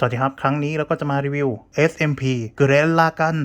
สวัสดีครับ ครั้งนี้เราก็จะมารีวิว SMP g r e l l a g u n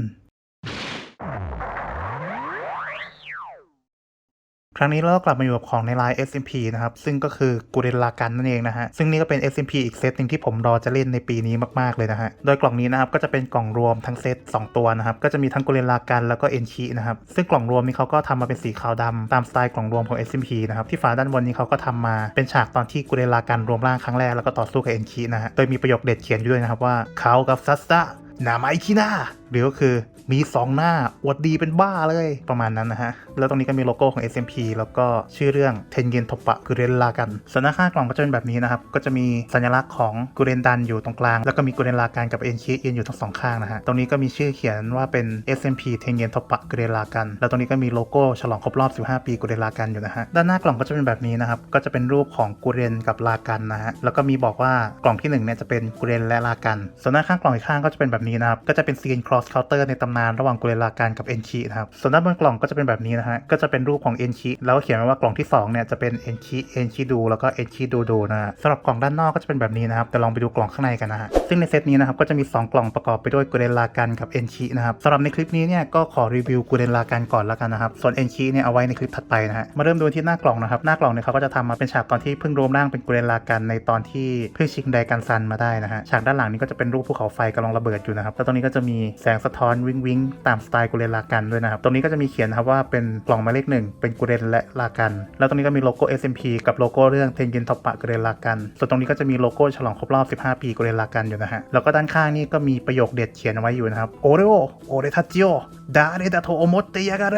รั้งนี้เราก็กลับมาอยู่กับของในไลน์ SMP นะครับ ซึ่งก็คือกูเรลลากันนั่นเองนะฮะ ซึ่งนี่ก็เป็น SMP อีกเซตหนึ่งที่ผมรอจะเล่นในปีนี้มากๆเลยนะฮะ โดยกล่องนี้นะครับก็จะเป็นกล่องรวมทั้งเซต2 ตัวนะครับ ก็จะมีทั้งกูเรลลากันแล้วก็เอนชินะครับ ซึ่งกล่องรวมนี้เขาก็ทำมาเป็นสีขาวดำตามสไตล์กล่องรวมของ SMP นะครับ ที่ฝาด้านบนนี้เขาก็ทำมาเป็นฉากตอนที่กูเรลลากันรวมร่างครั้งแรกแล้วก็ต่อสู้กับเอนชินะฮะ โดยมีประโยคเด็ดเขียนอยู่ด้วยนะครับว่าเขากับซัสตะนาไมคินาหรือก็คือ มี 2 หน้า อวดดีเป็นบ้าเลยประมาณนั้นนะฮะ แล้วตรงนี้ก็มีโลโก้ของ SMP แล้วก็ชื่อเรื่องเทนเยนทปะกุเรนลากันส่วนหน้าข้ากล่องก็จะเป็นแบบนี้นะครับ ก็จะมีสัญลักษณ์ของกุเรนดันอยู่ตรงกลาง แล้วก็มีกุเรนลากันกับเอ็นชิยืนอยู่ทั้งสองข้างนะฮะ ตรงนี้ก็มีชื่อเขียนว่าเป็น SMP เทนเยนทปะกุเรนลากัน แล้วตรงนี้ก็มีโลโก้ฉลองครบรอบ 15 ปีกุเรนลากันอยู่นะฮะ ด้านหน้ากล่องก็จะเป็นแบบนี้นะครับ ก็จะเป็นรูปของกุเรนกับลากันนะฮะ แล้วก็มีบอกว่ากล่องที่หนึ่งเนี่ยจะเป็นกุเรนและลากัน ส่วนหน้าข้างกล่องอีกข้างก็จะเป็นแบบนี้นะครับ ก็จะเป็นซีน cross counter ในตำนาระหว่างกุเรลากันกับเอนชินะครับส่วนด้านบนกล่องก็จะเป็นแบบนี้นะฮะก็จะเป็นรูปของเอนชิแล้วก็เขียนไว้ว่ากล่องที่สองเนี่ยจะเป็นเอนชิเอนชิดูแล้วก็เอนชิดูดูนะฮะสำหรับกล่องด้านนอกก็จะเป็นแบบนี้นะครับแต่ลองไปดูกล่องข้างในกันนะฮะซึ่งในเซตนี้นะครับก็จะมี 2 กล่องประกอบไปด้วยกุเรลากันกับเอนชินะครับสำหรับในคลิปนี้เนี่ยก็ขอรีวิวกุเรลากันก่อนแล้วกันนะครับส่วนเอนชิเนี่ยเอาไว้ในคลิปถัดไปนะฮะมาเริ่มดูที่หน้ากล่องนะครับหน้ากล่องเนี่ยเขาก็จะทำมาเป็นฉากตอนที่เพิ่งรวมร่างเป็นกุเรลากันในตอนที่เพิ่งชิงไดกันซันมาได้นะฮะฉากด้านหลังนี้ก็จะเป็นรูปภูเขาไฟกำลังระเบิดอยู่นะครับแล้วตรงนี้ก็จะมีแสงสะท้อนวิงวิงตามสไตล์กุเรนลากันด้วยนะครับ ตรงนี้ก็จะมีเขียนนะครับว่าเป็นกล่องหมายเลขหนึ่งเป็นกุเรนและลากัน แล้วตรงนี้ก็มีโลโก้ SMP กับโลโก้เรื่องเทนยินทอปะกุเรนลากัน ส่วนตรงนี้ก็จะมีโลโก้ฉลองครบรอบ 15 ปีกุเรนลากันอยู่นะฮะ แล้วก็ด้านข้างนี่ก็มีประโยคเด็ดเขียนเอาไว้อยู่นะครับโอเรโอโอเรทัจิโอดาเรดาโทโอโมเตยากาเร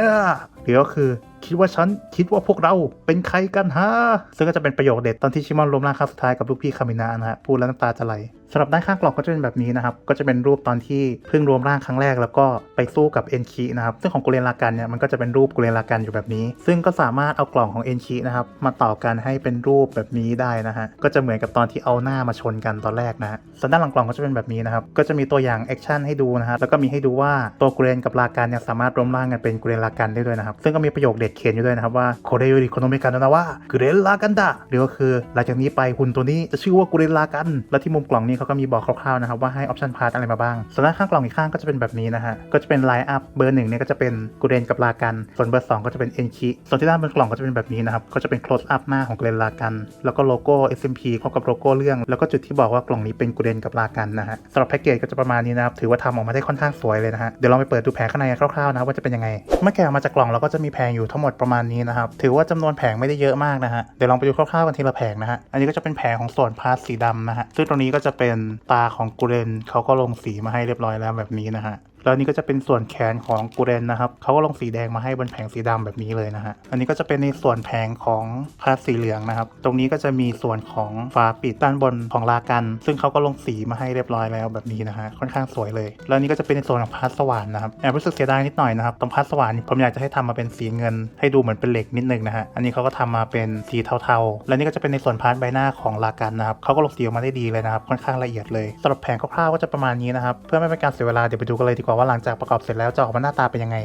หรือก็คือ คิดว่าฉันคิดว่าพวกเราเป็นใครกันฮะ ซึ่งก็จะเป็นประโยคเด็ดตอนที่ชิมอนรวมร่างครั้งสุดท้ายกับลูกพี่คามินานะฮะพูดแล้วน้ำตาจะไหลสำหรับด้านข้างกล่องก็จะเป็นแบบนี้นะครับ ก็จะเป็นรูปตอนที่เพิ่งรวมร่างครั้งแรกแล้วก็ไปสู้กับเอนชินะครับ ซึ่งของกุเรนลากันเนี่ยมันก็จะเป็นรูปกุเรนลากันอยู่แบบนี้ ซึ่งก็สามารถเอากล่องของเอนชินะครับมาต่อกันให้เป็นรูปแบบนี้ได้นะฮะ ก็จะเหมือนกับตอนที่เอาหน้ามาชนกันตอนแรกนะฮะส่วนด้านหลังกล่องก็จะเป็นแบบนี้นะครับ ก็จะมีตัวอย่างแอคชั่นให้ดูนะฮะ แล้วก็มีให้ดูว่าตัวกุเรนกับลากันเนี่ยสามารถรวมร่างกันเป็นกุเรนลากันได้ด้วยนะครับ ซึ่งก็มีประโยคเด็ดเขียนอยู่ด้วยนะครับว่าโคเรยุริโคโนเมกันนะว่ากุเรนลากันดะหรือก็คือหลังจากนี้ไปหุ่นตัวนี้จะชื่อว่ากุเรนลากัน แล้วที่มุมกล่องนี้เขาก็มีบอกคร่าวๆนะครับว่าให้ออปชันพาร์ทอะไรมาบ้างส่วนด้านข้างกล่องอีกข้างก็จะเป็นแบบนี้นะฮะก็จะเป็นไลน์อัพเบอร์หนึ่งเนี่ยก็จะเป็นกุเรนกับลากันส่วนเบอร์สองก็จะเป็นเอนชิส่วนที่ด้านบนกล่องก็จะเป็นแบบนี้นะครับก็จะเป็น close up หน้าของกุเรนลากัน แล้วก็โลโก้ SMP เข้ากับโลโก้เรื่อง แล้วก็จุดที่บอกว่ากล่องนี้เป็นกุเรนกับลากันนะฮะสำหรับแพ็กเกจก็จะประมาณนี้นะครับถือว่าทำออกมาได้ค่อนข้างสวยเลยนะฮะเดี๋ยวลองไปเปิดดูแผงข้างในคร่าวๆนะว่าจะเป็นยังไงเมื่อแกะออกมาจากกล่องเราก็จะมีแผงอยู่ทั้งหมดประมาณนี้นะครับ ถือว่าจำนวนแผงไม่ได้เยอะมากนะฮะ เดี๋ยวลองไปดูคร่าวๆกันทีละแผงนะฮะ อันนี้ก็จะเป็นแผงของส่วนพาร์ทสีดำนะฮะ ซึ่งตรงนี้ก็จะเป็นตาของกูเรนเขาก็ลงสีมาให้เรียบร้อยแล้วแบบนี้นะฮะ แล้วนี่ก็จะเป็นส่วนแขนของกูเรนนะครับเขาก็ลงสีแดงมาให้บนแผงสีดำแบบนี้เลยนะฮะอันนี้ก็จะเป็นในส่วนแผงของพาร์ทสีเหลืองนะครับ ตรงนี้ก็จะมีส่วนของฝาปิดด้านบนของลากัน ซึ่งเขาก็ลงสีมาให้เรียบร้อยแล้วแบบนี้นะฮะค่อนข้างสวยเลย แล้วนี่ก็จะเป็นในส่วนของพาร์ทสว่านนะครับแอบรู้สึกเสียดายนิดหน่อยนะครับตรงพาร์ทสว่านผมอยากจะให้ทำมาเป็นสีเงิน ให้ดูเหมือนเป็นเหล็กนิดนึงนะฮะอันนี้เขาก็ทำมาเป็นสีเทาๆ และนี่ก็จะเป็นในส่วนพาร์ทใบหน้าของลากันนะครับเขาก็ลงสีออกมาได้ดีเลยนะครับค่อนข้างละเอียดเลยสำหรับแผงคร่าวๆก็จะประมาณนี้นะครับเพื่อไม่เป็นการเสียเวลาเดี๋ยวไปดูกันเลยดีกว่าว่าหลังจากประกอบเสร็จแล้วจะออกมาหน้าตาเป็นยังไง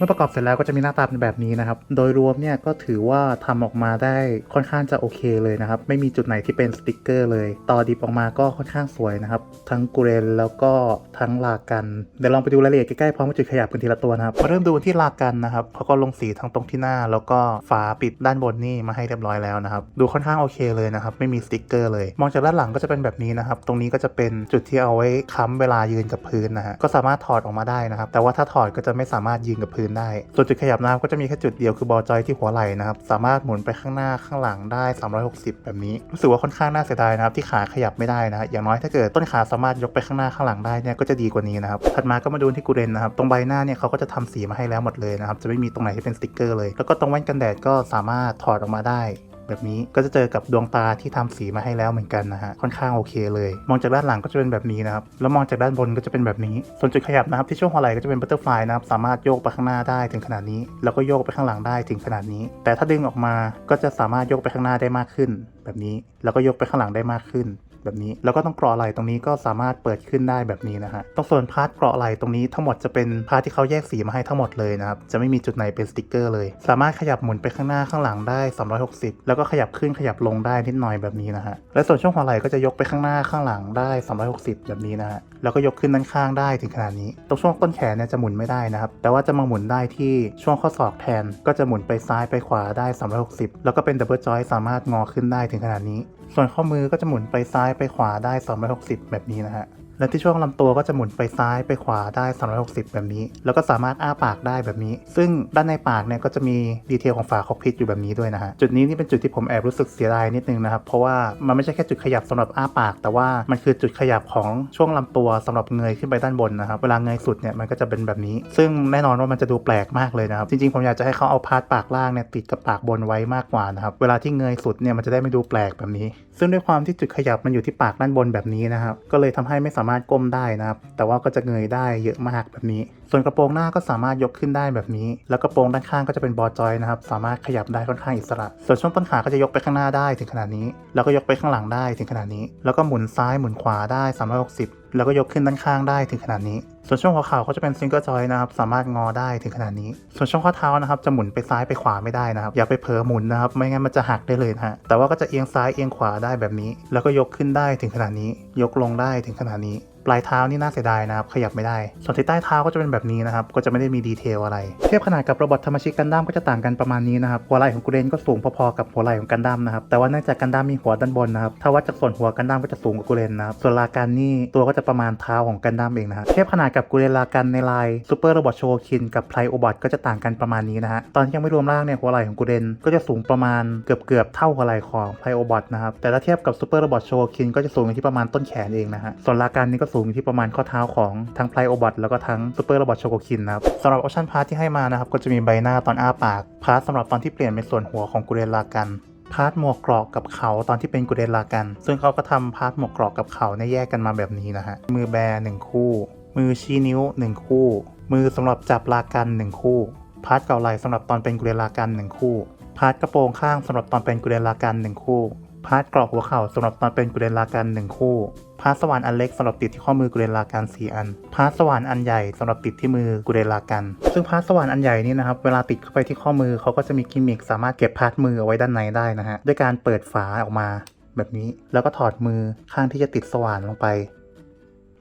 มื่อประกอบเสร็จแล้วก็จะมีหน้าตาเป็นแบบนี้นะครับ โดยรวมเนี่ยก็ถือว่าทำออกมาได้ค่อนข้างจะโอเคเลยนะครับ ไม่มีจุดไหนที่เป็นสติกเกอร์เลย ต่อดิบออกมาก็ค่อนข้างสวยนะครับ ทั้งกูเรนแล้วก็ทั้งลากัน เดี๋ยวลองไปดูรายละเอียดใกล้ๆพร้อมกับจุดขยับกันทีละตัวนะครับ มาเริ่มดูที่ลากันนะครับเขาก็ลงสีทั้งตรงที่หน้า แล้วก็ฝาปิดด้านบนนี่มาให้เรียบร้อยแล้วนะครับ ดูค่อนข้างโอเคเลยนะครับ ไม่มีสติกเกอร์เลย มองจากด้านหลังก็จะเป็นแบบนี้นะครับ ตรงนี้ก็จะเป็นจุดที่เอาไว้ค้ำเวลายืนกับพื้นนะฮะ ก็สามารถถอดออกมาได้นะครับ แต่ว่าถ้าถอดก็จะไม่สามารถยืนกับพื้นได้ ส่วนจุดขยับนะครับก็จะมีแค่จุดเดียวคือบอจอยที่หัวไหล่นะครับ สามารถหมุนไปข้างหน้าข้างหลังได้ 360 แบบนี้ รู้สึกว่าค่อนข้างน่าเสียดายนะครับที่ขาขยับไม่ได้นะอย่างน้อยถ้าเกิดต้นขาสามารถยกไปข้างหน้าข้างหลังได้เนี่ยก็จะดีกว่านี้นะครับถัดมาก็มาดูที่กูเรนนะครับตรงใบหน้าเนี่ยเขาก็จะทำสีมาให้แล้วหมดเลยนะครับจะไม่มีตรงไหนที่เป็นสติกเกอร์เลย แล้วก็ตรงแว่นกันแดดก็สามารถถอดออกมาได้ แบบนี้ก็จะเจอกับดวงตาที่ทำสีมาให้แล้วเหมือนกันนะฮะค่อนข้างโอเคเลย มองจากด้านหลังก็จะเป็นแบบนี้นะครับแล้วมองจากด้านบนก็จะเป็นแบบนี้ ส่วนจุดขยับนะครับที่ช่วงหัวไหล่ก็จะเป็นบัตเตอร์ฟลายนะครับสามารถโยกไปข้างหน้าได้ถึงขนาดนี้ แล้วก็โยกไปข้างหลังได้ถึงขนาดนี้ แต่ถ้าดึงออกมาก็จะสามารถโยกไปข้างหน้าได้มากขึ้น แบบนี้แล้วก็โยกไปข้างหลังได้มากขึ้น แบบนี้ แล้วก็ต้องเกราะไหล่ตรงนี้ก็สามารถเปิดขึ้นได้แบบนี้นะฮะตรงส่วนพาร์ทเกราะไหล่ตรงนี้ทั้งหมดจะเป็นพาร์ทที่เขาแยกสีมาให้ทั้งหมดเลยนะครับจะไม่มีจุดไหนเป็นสติกเกอร์เลย สามารถขยับหมุนไปข้างหน้าข้างหลังได้ 360 แล้วก็ขยับขึ้นขยับลงได้นิดหน่อยแบบนี้นะฮะและส่วนช่วงหัวไหล่ก็จะยกไปข้างหน้าข้างหลังได้ 360 แบบนี้นะฮะแล้วก็ยกขึ้นด้านข้างได้ถึงขนาดนี้ ตรงช่วงต้นแขนเนี่ยจะหมุนไม่ได้นะครับแต่ว่าจะมาหมุนได้ที่ช่วงข้อศอกแทน ก็จะหมุนไปซ้ายไปขวาได้ 360 แล้วก็เป็นดับเบิลจอยสามารถงอขึ้นได้ถึงขนาดนี้ ส่วนข้อมือก็จะหมุนไปซ้ายไปขวาได้ 260 แบบนี้นะฮะ และที่ช่วงลำตัวก็จะหมุนไปซ้ายไปขวาได้ 360 แบบนี้ แล้วก็สามารถอ้าปากได้แบบนี้ ซึ่งด้านในปากเนี่ยก็จะมีดีเทลของฝาคอกพิษอยู่แบบนี้ด้วยนะฮะ จุดนี้นี่เป็นจุดที่ผมแอบรู้สึกเสียดายนิดนึงนะครับ เพราะว่ามันไม่ใช่แค่จุดขยับสำหรับอ้าปาก แต่ว่ามันคือจุดขยับของช่วงลำตัวสำหรับเงยขึ้นไปด้านบนนะครับ เวลาเงยสุดเนี่ยมันก็จะเป็นแบบนี้ ซึ่งแน่นอนว่ามันจะดูแปลกมากเลยนะครับ จริงๆผมอยากจะให้เขาเอาพาร์ทปากล่างเนี่ยติดกับปากบนไว้มากกว่านะครับ เวลาที่เงยสุดเนี่ยมันจะได้ไม่ดูแปลกแบบนี้ ซึ่งด้วยความที่จุดขยับมันอยู่ที่ปากด้านบนแบบนี้นะครับ ก็เลยทำให้ไม่สามารถก้มได้นะครับ แต่ว่าก็จะเงยได้เยอะมากแบบนี้ ส่วนกระโปรงหน้าก็สามารถยกขึ้นได้แบบนี้ แล้วกระโปรงด้านข้างก็จะเป็นบอจอยนะครับ สามารถขยับได้ค่อนข้างอิสระ ส่วนช่วงต้นขาก็จะยกไปข้างหน้าได้ถึงขนาดนี้ แล้วก็ยกไปข้างหลังได้ถึงขนาดนี้ แล้วก็หมุนซ้ายหมุนขวาได้ 360 แล้วก็ยกขึ้นด้านข้างได้ถึงขนาดนี้ ส่วนช่วงหัวเข่าก็จะเป็นซิงเกิลจอยนะครับ สามารถงอได้ถึงขนาดนี้ ส่วนช่วงข้อเท้านะครับ จะหมุนไปซ้ายไปขวาไม่ได้นะครับ อย่าไปเผลอหมุนนะครับ ไม่งั้นมันจะหักได้เลยนะฮะ แต่ว่าก็จะเอียงซ้ายเอียงขวาได้แบบนี้ แล้วก็ยกขึ้นได้ถึงขนาดนี้ ยกลงได้ถึงขนาดนี้ ปลายเท้านี่น่าเสียดายนะครับ ขยับไม่ได้ ส่วนที่ใต้เท้าก็จะเป็นแบบนี้นะครับ ก็จะไม่ได้มีดีเทลอะไร เทียบขนาดกับโรบอทธรรมชิกกันดั้มก็จะต่างกันประมาณนี้นะครับหัวไหล่ของกูเรนก็สูงพอๆกับหัวไหล่ของกันดั้มนะครับแต่ว่าเนื่องจากกันดั้มมีหัวด้านบนนะครับถ้าวัดจากส่วนหัวกันดั้มก็จะสูงกว่ากูเรนนะครับส่วนลากันนี่ตัวก็จะประมาณเท้าของกันดั้มเองนะฮะเทียบขนาดกับกูเรนลากันในลายซูเปอร์โรบอทโชคินกับไพรโอบอทก็จะต่างกันประมาณนี้นะฮะตอนที่ยังไม่รวมร่างเนี่ยหัวไหล่ของกูเรนก็จะสูงประมาณเกือบๆเท่าหัวไหล่ของไพรโอบอทนะครับแต่ถ้าเทียบกับซูเปอร์โรบอทโชคินก็จะสูงอยู่ที่ประมาณต้นแขนเองนะฮะส่วนลากันนี่ก็สูงอยู่ที่ประมาณข้อเท้าของทั้งไพรโอบอทแล้วก็ทั้งซูเปอร์โรบอทโชโกคินนะครับสำหรับออชั่นพาร์ทที่ให้มานะครับก็จะมีใบหน้าตอนอ้าปากพาร์ทสำหรับตอนที่เปลี่ยนเป็นส่วนหัวของกูเรนลากันพาร์ทหมวกเกราะกับเขาตอนที่เป็นกูเรนลากัน ซึ่งเขาก็ทำพาร์ทหมวกเกราะกับเขาเนี่ยแยกกันมาแบบนี้นะฮะมือแบหนึ่งคู่ มือชี้นิ้วหนึ่งคู่ มือสำหรับจับลากันหนึ่งคู่พาร์ทเก่าไหลสำหรับตอนเป็นกูเรนลากันหนึ่งคู่พาร์ทกระโปรงข้างสำหรับตอนเป็นกูเรนลากันหนึ่งคู่ พาร์ทกรอกหัวเข่าสำหรับตอนเป็นกุเรนลากันหนึ่งคู่ พาร์ทสว่านอันเล็กสำหรับติดที่ข้อมือกุเรนลากันสี่อัน พาร์ทสว่านอันใหญ่สำหรับติดที่มือกุเรนลากัน ซึ่งพาร์ทสว่านอันใหญ่นี่นะครับเวลาติดเข้าไปที่ข้อมือเขาก็จะมีกิมมิคสามารถเก็บพาร์ทมือเอาไว้ด้านในได้นะฮะด้วยการเปิดฝาออกมา แบบนี้แล้วก็ถอดมือข้างที่จะติดสว่านลงไป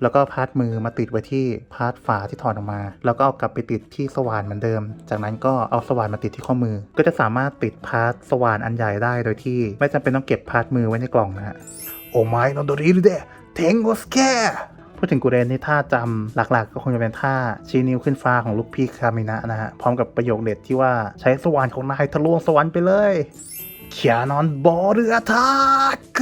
แล้วก็พาร์ทมือมาติดไว้ที่พาร์ทฝาที่ถอดออกมา แล้วก็เอากลับไปติดที่สว่านเหมือนเดิม จากนั้นก็เอาสว่านมาติดที่ข้อมือ ก็จะสามารถติดพาร์ทสว่านอันใหญ่ได้โดยที่ ไม่จำเป็นต้องเก็บพาร์ทมือไว้ในกล่องนะฮะโอไมโนโดริลเดเทงโกสแกพูดถึงกูเรนนี่ท่าจำหลักๆ ก็คงจะเป็นท่าชี้นิ้วขึ้นฟ้าของลูกพี่คามินะนะฮะ พร้อมกับประโยคเด็ดที่ว่าใช้สว่านของนายทะลวงสวรรค์ไปเลยเขียนอนบอลเรือทัก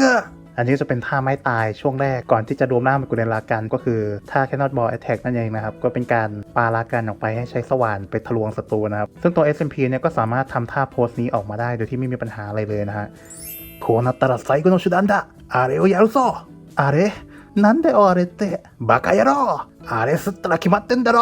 อันนี้จะเป็นท่าไม้ตายช่วงแรกก่อนที่จะรวมร่างเป็นกุเรนลากัน ก็คือท่า cannot ball attack นั่นเองนะครับ ก็เป็นการปาลากันออกไปให้ใช้สว่านไปทะลวงศัตรูนะครับ ซึ่งตัว SMP เนี่ยก็สามารถทำท่าโพสนี้ออกมาได้โดยที่ไม่มีปัญหาอะไรเลยนะฮะこうなったら最後の手段だあれをやるぞあれなんだよあれってバカ野郎あれすったら決まってんだろ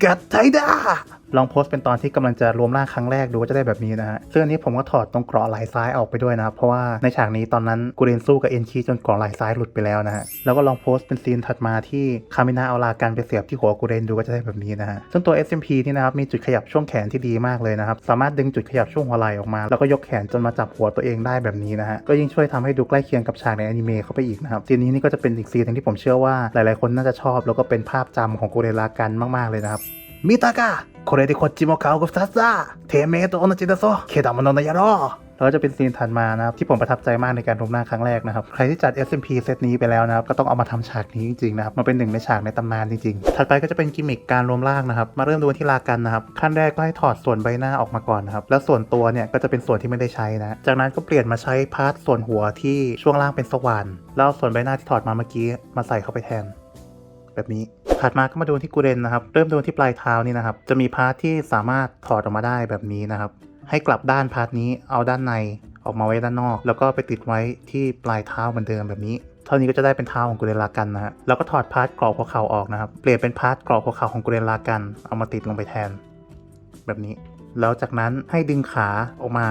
合体だ ลองโพสต์เป็นตอนที่กำลังจะรวมร่างครั้งแรกดูว่าจะได้แบบนี้นะฮะซึ่งอันนี้ผมก็ถอดตรงเกราะไหล่ซ้ายออกไปด้วยนะครับเพราะว่าในฉากนี้ตอนนั้นกูเรนสู้กับเอ็นชีจนเกราะไหล่ซ้ายหลุดไปแล้วนะฮะแล้วก็ลองโพสต์เป็นซีนถัดมาที่คามินาเอาลากันไปเสียบที่หัวกูเรนดูก็จะได้แบบนี้นะฮะซึ่งตัว SMP นี่นะครับมีจุดขยับช่วงแขนที่ดีมากเลยนะครับสามารถดึงจุดขยับช่วงหัวไหล่ออกมา แล้วก็ยกแขนจนมาจับหัวตัวเองได้แบบนี้นะฮะก็ยิ่งช่วยทำให้ดูใกล้เคียงกับฉากในอนิเมะเข้าไปอีกนะครับซีนนี้นี่ก็จะเป็นอีกซีนที่ผมเชื่อว่าหลาย ๆ คนน่าจะชอบ แล้วก็เป็นภาพจำของกูเรนลากันมาก ๆ เลยนะครับ 見たかこれでこっちも顔が2つだてめえと同じだぞけだものの野郎แล้วก็จะเป็นซีนถัดมานะครับที่ผมประทับใจมากในการรวมหน้าครั้งแรกนะครับใครที่จัด SMP เซตนี้ไปแล้วนะครับก็ต้องเอามาทำฉากนี้จริงๆนะครับมาเป็นหนึ่งในฉากในตำนานจริงๆ ถัดไปก็จะเป็นกิมมิคการรวมร่างนะครับมาเริ่มดูที่ลากันนะครับขั้นแรกก็ให้ถอดส่วนใบหน้าออกมาก่อนนะครับแล้วส่วนตัวเนี่ยก็จะเป็นส่วนที่ไม่ได้ใช้นะจากนั้นก็เปลี่ยนมาใช้พาร์ทส่วนหัวที่ช่วงล่างเป็นสว่านแล้วเอาส่วนใบหน้าที่ถอดมาเมื่อกี้มาใส่เข้าไปแทน แบบนี้ ถัดมาก็มาดูที่กูเรนนะครับ เริ่มดูที่ปลายเท้านี่นะครับ จะมีพาร์ทที่สามารถถอดออกมาได้แบบนี้นะครับ ให้กลับด้านพาร์ทนี้เอาด้านในออกมาไว้ด้านนอก แล้วก็ไปติดไว้ที่ปลายเท้าเหมือนเดิมแบบนี้ เท่านี้ก็จะได้เป็นเท้าของกูเรนลากันนะฮะ แล้วก็ถอดพาร์ทกรอบหัวเข่าออกนะครับ เปลี่ยนเป็นพาร์ทกรอบหัวเข่าของกูเรนลากัน เอามาติดลงไปแทน แบบนี้ แล้วจากนั้นให้ดึงขาออกมา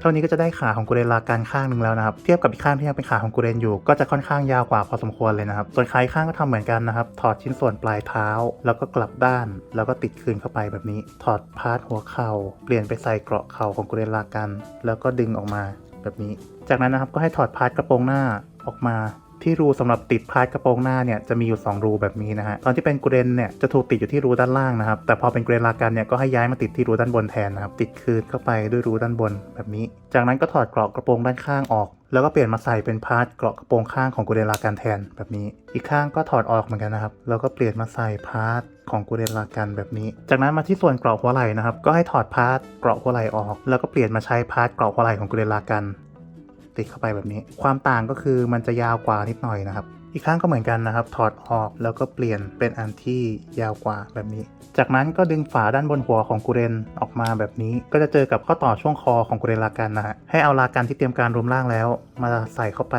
เท่านี้ก็จะได้ขาของกุเรนลาการข้างหนึ่งแล้วนะครับ เทียบกับอีกข้างที่ยังเป็นขาของกุเรนอยู่ ก็จะค่อนข้างยาวกว่าพอสมควรเลยนะครับ ส่วนขาอีกข้างก็ทำเหมือนกันนะครับ ถอดชิ้นส่วนปลายเท้า แล้วก็กลับด้าน แล้วก็ติดคืนเข้าไปแบบนี้ ถอดพาร์ทหัวเข่า เปลี่ยนไปใส่เกราะเข่าของกุเรนลากัน แล้วก็ดึงออกมาแบบนี้ จากนั้นนะครับก็ให้ถอดพาร์ทกระโปรงหน้าออกมา ที่รูสำหรับติดพาร์ทกระโปรงหน้าเนี่ยจะมีอยู่ 2 รูแบบนี้นะฮะตอนที่เป็นกูเรนเนี่ยจะถูกติดอยู่ที่รูด้านล่างนะครับแต่พอเป็นกูเรนลากันเนี่ยก็ให้ย้ายมาติดที่รูด้านบนแทนนะครับติดคืนเข้าไปด้วยรูด้านบนแบบนี้ จากนั้นก็ถอดเกราะกระโปรงด้านข้างออกแล้วก็เปลี่ยนมาใส่เป็นพาร์ทเกราะกระโปรงข้างของกูเรนลากันแทนแบบนี้ อีกข้างก็ถอดออกเหมือนกันนะครับ แล้วก็เปลี่ยนมาใส่พาร์ทของกูเรนลากันแบบนี้ จากนั้นมาที่ส่วนเกราะหัวไหล่นะครับ ก็ให้ถอดพาร์ทเกราะหัวไหล่ออก แล้วก็เปลี่ยนมาใช้พาร์ทเกราะหัวไหล่ของกูเรนลากัน ติดเข้าไปแบบนี้ ความต่างก็คือมันจะยาวกว่านิดหน่อยนะครับ อีกข้างก็เหมือนกันนะครับ ถอดออกแล้วก็เปลี่ยนเป็นอันที่ยาวกว่าแบบนี้ จากนั้นก็ดึงฝาด้านบนหัวของกูเรนออกมาแบบนี้ ก็จะเจอกับข้อต่อช่วงคอของกูเรนลากันนะฮะ ให้เอาลากันที่เตรียมการรวมร่างแล้ว มาใส่เข้าไป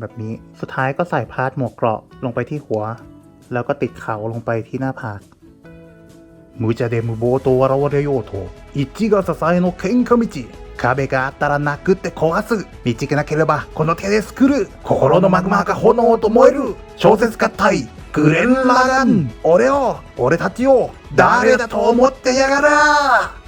แบบนี้ สุดท้ายก็ใส่พาร์ทหมวกเกราะลงไปที่หัว แล้วก็ติดเขาลงไปที่หน้าผาก 無茶で無謀と笑われようと一が支えの喧嘩道 壁があったら殴って壊す。道けなければこの手で作る。心のマグマが炎と燃える。小説家対。グレン・ラガン。俺を俺たちを誰だと思ってやがら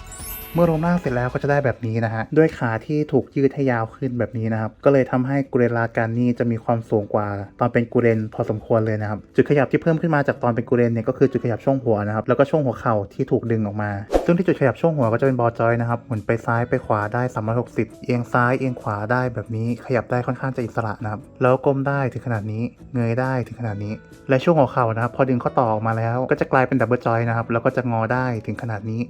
เมื่อรวมร่างเสร็จแล้วก็จะได้แบบนี้นะฮะด้วยขาที่ถูกยืดให้ยาวขึ้นแบบนี้นะครับก็เลยทำให้กูเรนลาการนี่จะมีความสูงกว่าตอนเป็นกูเรนพอสมควรเลยนะครับจุดขยับที่เพิ่มขึ้นมาจากตอนเป็นกูเรนเนี่ยก็คือจุดขยับช่วงหัวนะครับแล้วก็ช่วงหัวเข่าที่ถูกดึงออกมา ซึ่งที่จุดขยับช่วงหัวก็จะเป็นบอลจอยนะครับหมุนไปซ้ายไปขวาได้ 360 เอียงซ้ายเอียงขวาได้แบบนี้ขยับได้ค่อนข้างจะอิสระนะครับแล้วก้มได้ถึงขนาดนี้เงยได้ถึงขนาดนี้ และช่วงหัวเข่านะครับพอดึงข้อต่อออกมาแล้วก็จะกลายเป็นดับเบิลจอยนะครับแล้วก็จะงอได้ถึงขนาดนี้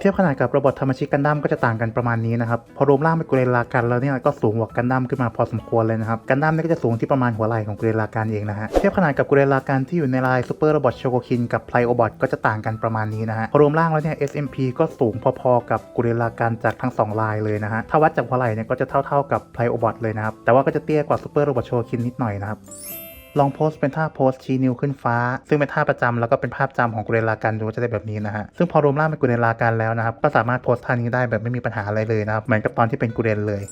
เทียบขนาดกับโรบอทธรรมชิกกันดั้มก็จะต่างกันประมาณนี้นะครับ พอรวมร่างเป็นกุเรลากันแล้วเนี่ยก็สูงกว่ากันดั้มขึ้นมาพอสมควรเลยนะครับ กันดั้มเนี่ยก็จะสูงที่ประมาณหัวไหล่ของกุเรลากันเองนะฮะ เทียบขนาดกับกุเรลากันที่อยู่ในลายซูเปอร์โรบอทโชโกคินกับไพลโอบอทก็จะต่างกันประมาณนี้นะฮะ พอรวมร่างแล้วเนี่ย SMP ก็สูงพอๆกับกุเรลากันจากทั้งสองลายเลยนะฮะ ถ้าวัดจากหัวไหล่เนี่ยก็จะเท่าๆกับไพลโอบอทเลยนะครับ แต่ว่าก็จะเตี้ยกว่าซูเปอร์โรบอทโชโกคินนิดหน่อยนะครับ ลองโพสเป็นท่าโพสชี้นิ้วขึ้นฟ้า ซึ่งเป็นท่าประจำแล้วก็เป็นภาพจำของกุเรลากันดูจะได้แบบนี้นะฮะซึ่งพอรวมร่างเป็นกุเรลากันแล้วนะครับก็สามารถโพสท่านี้ได้แบบไม่มีปัญหาอะไรเลยนะครับเหมือนกับตอนที่เป็นกุเรนเลย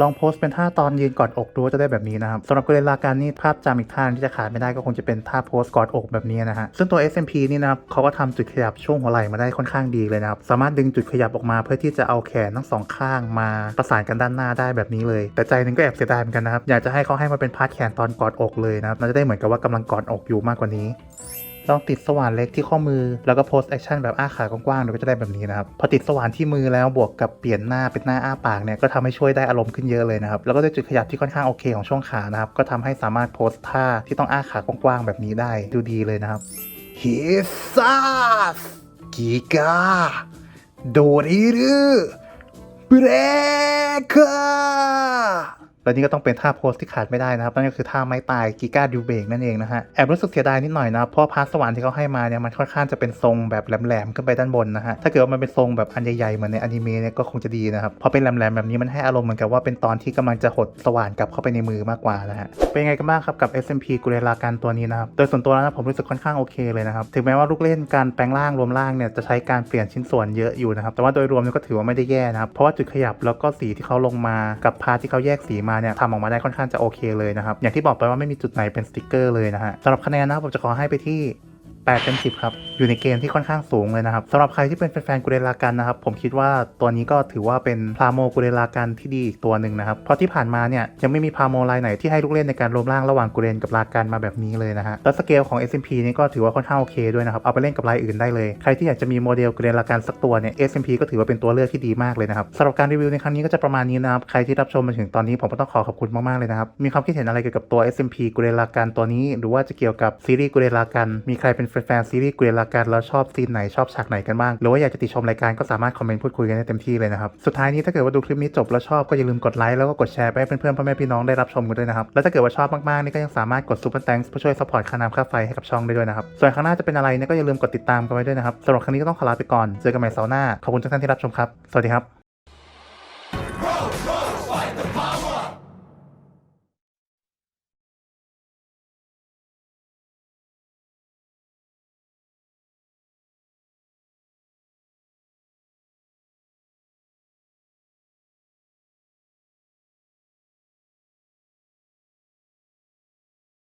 ลองโพสเป็นท่าตอนยืนกอดอกดูจะได้แบบนี้นะครับสำหรับกุเรลากันนี่ภาพจำอีกท่าที่จะขาดไม่ได้ก็คงจะเป็นท่าโพสกอดอกแบบนี้นะฮะซึ่งตัว SMP นี่นะครับเขาก็ทำจุดขยับช่วงหัวไหล่มาได้ค่อนข้างดีเลยนะครับสามารถดึงจุดขยับออกมา เพื่อที่จะเอาแขนทั้งสองข้างมาประสานกันด้านหน้าได้แบบนี้เลย แต่ใจนึงก็แอบเสียดายเหมือนกันนะครับอยากจะให้เขาให้มาเป็นพาร์ทแขนตอนกอดอกเลยนะครับมันจะได้เหมือนกับว่ากำลังกอดอกอยู่มากกว่านี้ลองติดสว่านเล็กที่ข้อมือแล้วก็โพสแอคชั่นแบบอ้าขากว้างๆดูก็จะได้แบบนี้นะครับ พอติดสว่านที่มือแล้วบวกกับเปลี่ยนหน้าเป็นหน้าอ้าปากเนี่ยก็ทำให้ช่วยได้อารมณ์ขึ้นเยอะเลยนะครับ แล้วก็ด้วยจุดขยับที่ค่อนข้างโอเคของช่วงขานะครับ ก็ทำให้สามารถโพสท่าที่ต้องอ้าขากว้างๆแบบนี้ได้ดูดีเลยนะครับฮิซาสกิกาโดริรุเบรก แล้วนี่ก็ต้องเป็นท่าโพสที่ขาดไม่ได้นะครับนั่นก็คือท่าไม้ตายกิก้าดิวเบกนั่นเองนะฮะแอบรู้สึกเสียดายนิดหน่อยนะเพราะพาร์ทสวรรค์ที่เขาให้มาเนี่ยมันค่อนข้างจะเป็นทรงแบบแหลมๆขึ้นไปด้านบนนะฮะถ้าเกิดว่ามันเป็นทรงแบบอันใหญ่ๆเหมือนในอนิเมะเนี่ยก็คงจะดีนะครับพอเป็นแหลมๆแบบนี้มันให้อารมณ์เหมือนกับว่าเป็นตอนที่กำลังจะหดสว่านกลับเข้าไปในมือมากกว่านะฮะเป็นไงกันบ้างครับกับ SMP กุเรลาการตัวนี้นะครับโดยส่วนตัวแล้วนะผมรู้สึกค่อนข้างโอเคเลยนะครับถึงแม้ว่าลูกเล่นการแปลงร่างรวมร่างเนี่ยจะใช้การเปลี่ยนชิ้นส่วนเยอะอยู่นะครับแต่ว่าโดยรวมก็ถือว่าไม่ได้แย่นะครับเพราะว่าจุดขยับแล้วก็สีที่เขาลงมากับพาที่เขาแยกสีมาเนี่ยทำออกมาได้ค่อนข้างจะโอเคเลยนะครับ อย่างที่บอกไปว่าไม่มีจุดไหนเป็นสติกเกอร์เลยนะฮะสำหรับคะแนนนะผมจะขอให้ไปที่ 8เต็ม10 ครับ อยู่ในเกณฑ์ที่ค่อนข้างสูงเลยนะครับสำหรับใครที่เป็นแฟนๆกูเรลากันนะครับ ผมคิดว่าตัวนี้ก็ถือว่าเป็นพาโมกูเรลากันที่ดีอีกตัวหนึ่งนะครับ เพราะที่ผ่านมาเนี่ยยังไม่มีพาโมลายไหนที่ให้ลูกเล่นในการรวมร่างระหว่างกูเรนกับลากันมาแบบนี้เลยนะฮะ แล้วสเกลของ SMP นี่ก็ถือว่าค่อนข้างโอเคด้วยนะครับ เอาไปเล่นกับลายอื่นได้เลย ใครที่อยากจะมีโมเดลกูเรลากันสักตัวเนี่ย SMP ก็ถือว่าเป็นตัวเลือกที่ดีมากเลยนะครับสำหรับการรีวิวในครั้งนี้ก็จะประมาณนี้นะครับ ใครที่รับชมมาถึงตอนนี้ผมก็ต้องขอขอบคุณมากๆเลยนะครับ มีความคิดเห็นอะไรเกี่ยวกับตัว SMP กูเรลากันตัวนี้ หรือว่าจะเกี่ยวกับซีรีส์กูเรลากันมีใครเป็นแฟนๆซีรีส์เกูเรลากันแล้วชอบซีนไหนชอบฉากไหนกันบ้าง หรือว่าอยากจะติชมรายการก็สามารถคอมเมนต์พูดคุยกันได้เต็มที่เลยนะครับ สุดท้ายนี้ถ้าเกิดว่าดูคลิปนี้จบแล้วชอบก็อย่าลืมกดไลค์แล้วก็กดแชร์ไปให้เพื่อนๆพ่อแม่พี่น้องได้รับชมกันด้วยนะครับ แล้วถ้าเกิดว่าชอบมากๆนี่ก็ยังสามารถกดซุปเปอร์แตงค์เพื่อช่วยซัพพอร์ตค่าน้ำค่าไฟให้กับช่องได้ด้วยนะครับ ส่วนข้งหน้าจะเป็นอะไรเนี่ยก็อย่าลืมกดติดตามกันไว้ด้วยนะครับสำหรับครั้งนี้ก็ต้องขอลาไปก่อน เจอกันใหม่เสาร์หน้า ขอบคุณทุกท่านที่รับชมครับ สวัสดีครับ